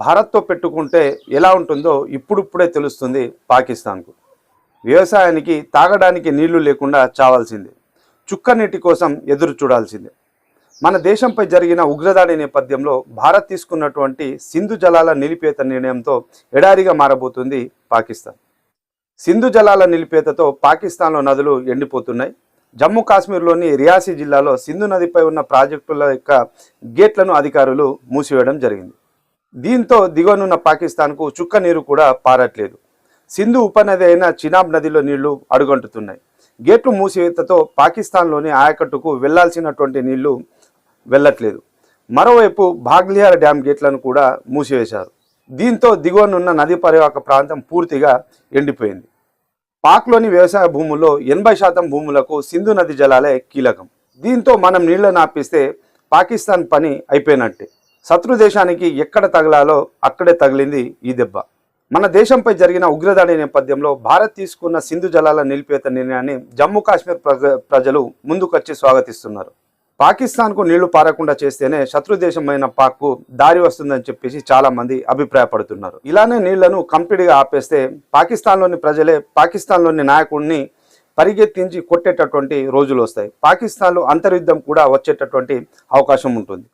భారత్తో పెట్టుకుంటే ఎలా ఉంటుందో ఇప్పుడిప్పుడే తెలుస్తుంది పాకిస్తాన్కు. వ్యవసాయానికి తాగడానికి నీళ్ళు లేకుండా చావాల్సిందే. చుక్క నీటి కోసం ఎదురు చూడాల్సిందే. మన దేశంపై జరిగిన ఉగ్రదాడి నేపథ్యంలో భారత్ తీసుకున్నటువంటి సింధు జలాల నిలిపేత నిర్ణయంతో ఎడారిగా మారబోతుంది పాకిస్తాన్. సింధు జలాల నిలిపేతతో పాకిస్తాన్లో నదులు ఎండిపోతున్నాయి. జమ్మూ కాశ్మీర్లోని రియాసీ జిల్లాలో సింధు నదిపై ఉన్న ప్రాజెక్టుల యొక్క గేట్లను అధికారులు మూసివేయడం జరిగింది. దీంతో దిగువనున్న పాకిస్తాన్కు చుక్క నీరు కూడా పారట్లేదు. సింధు ఉపనది అయిన చినాబ్ నదిలో నీళ్ళు అడుగంటుతున్నాయి. గేట్లు మూసివేతతో పాకిస్తాన్లోని ఆయకట్టుకు వెళ్ళాల్సినటువంటి నీళ్ళు వెళ్ళట్లేదు. మరోవైపు బాగ్లియార్ డ్యామ్ గేట్లను కూడా మూసివేశారు. దీంతో దిగువనున్న నది పరివాహక ప్రాంతం పూర్తిగా ఎండిపోయింది. పాక్లోని వ్యవసాయ భూముల్లో ఎనభై శాతం భూములకు సింధు నది జలాలే కీలకం. దీంతో మనం నీళ్ళను ఆపిస్తే పాకిస్తాన్ పని అయిపోయినట్టే. శత్రు దేశానికి ఎక్కడ తగలాలో అక్కడే తగిలింది ఈ దెబ్బ. మన దేశంపై జరిగిన ఉగ్రదాడి నేపథ్యంలో భారత్ తీసుకున్న సింధు జలాల నిలిపేత నిర్ణయాన్ని జమ్మూ కాశ్మీర్ ప్రజ- ప్రజలు ముందుకొచ్చి స్వాగతిస్తున్నారు. పాకిస్తాన్కు నీళ్ళు పారకుండా చేస్తేనే శత్రు దేశమైన పాక్కు దారి వస్తుందని చెప్పేసి చాలామంది అభిప్రాయపడుతున్నారు. ఇలానే నీళ్ళను కంప్లీట్గా ఆపేస్తే పాకిస్తాన్లోని ప్రజలే పాకిస్తాన్లోని నాయకుడిని పరిగెత్తించి కొట్టేటటువంటి రోజులు వస్తాయి. పాకిస్తాన్లో అంతర్యుద్ధం కూడా వచ్చేటటువంటి అవకాశం ఉంటుంది.